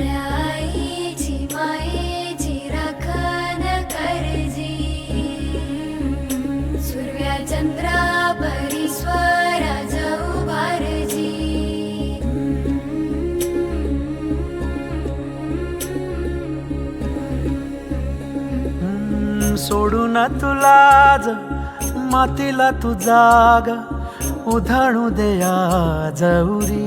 सोडू मायेची राखण करजी. सूर्या चंद्रा परीश्वरा जाऊ भारजी सोडून मातीला तू जाग उधाणू दे जौरी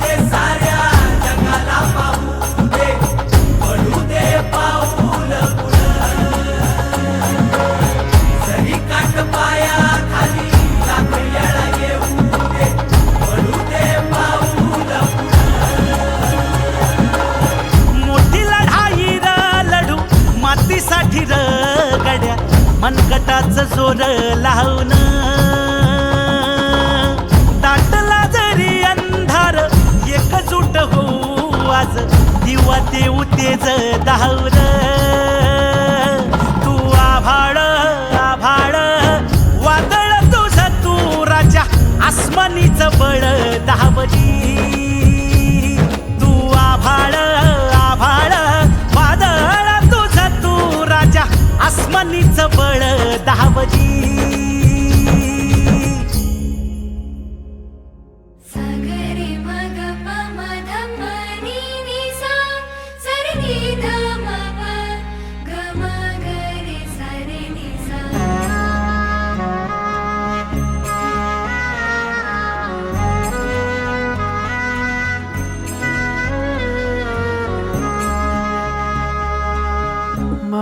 जोर लावून दाटला जरी अंधार एकजूट होऊ आज दिवा देऊ तेज धावर तू आभाळ आभाळ वादळ तुझ तू राजा आसमानीच बळ धावली.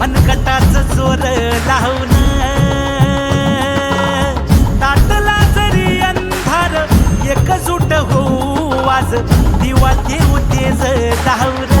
मनकटाच जोर लावून दाटला जरी अंधार एकजूट होऊ आज दिवा देऊ तेज धावर